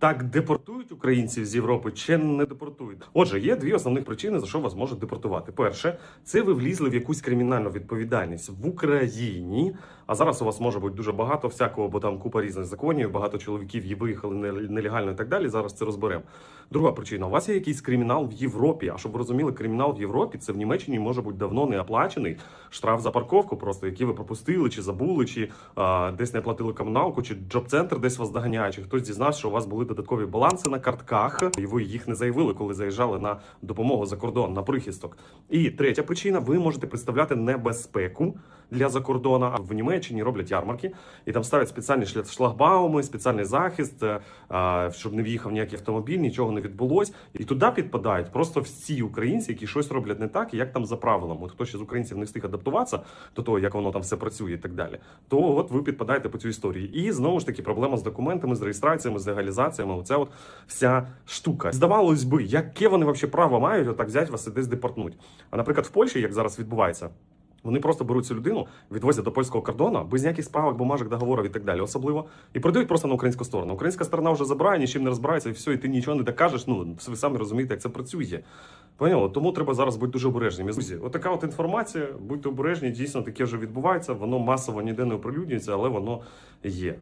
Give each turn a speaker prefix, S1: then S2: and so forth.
S1: Так депортують українців з Європи чи не депортують? Отже, є дві основних причини, за що вас можуть депортувати. Перше, це ви влізли в якусь кримінальну відповідальність в Україні. А зараз у вас може бути дуже багато всякого, бо там купа різних законів, багато чоловіків є виїхали не- нелегально і так далі. Зараз це розберемо. Друга причина: у вас є якийсь кримінал в Європі. А щоб ви розуміли, кримінал в Європі це в Німеччині може бути давно не оплачений штраф за парковку, просто який ви пропустили, чи забули, чи а, десь не платили комуналку, чи джоб-центр десь вас доганяє, чи хтось дізнався, що у вас були додаткові баланси на картках, і ви їх не заявили, коли заїжджали на допомогу за кордон на прихисток. І третя причина: ви можете представляти небезпеку для закордона. В Німеччині роблять ярмарки, і там ставлять спеціальні шлагбауми, спеціальний захист, е, щоб не в'їхав ніякий автомобіль, нічого не відбулось. І туди підпадають просто всі українці, які щось роблять не так, і як там за правилами. Хто ще з українців не встиг адаптуватися до того, як воно там все працює і так далі, то от ви підпадаєте по цю історію. І знову ж таки проблема з документами, з реєстраціями, з легалізаціями. Оце от вся штука. Здавалось би, яке вони вообще право мають отак взяти вас і десь депортнуть. А наприклад, в Польщі, як зараз відбувається. Вони просто беруть цю людину, відвозять до польського кордону без ніяких справок, бумажок, договорів і так далі, особливо, і продають просто на українську сторону. Українська сторона вже забирає, нічим не розбирається, і все, і ти нічого не докажеш. Ну ви самі розумієте, як це працює. Поняло, Тому треба зараз бути дуже обережними. Друзі, отака от інформація. Будьте обережні, дійсно таке вже відбувається. Воно масово ніде не оприлюднюється, але воно є.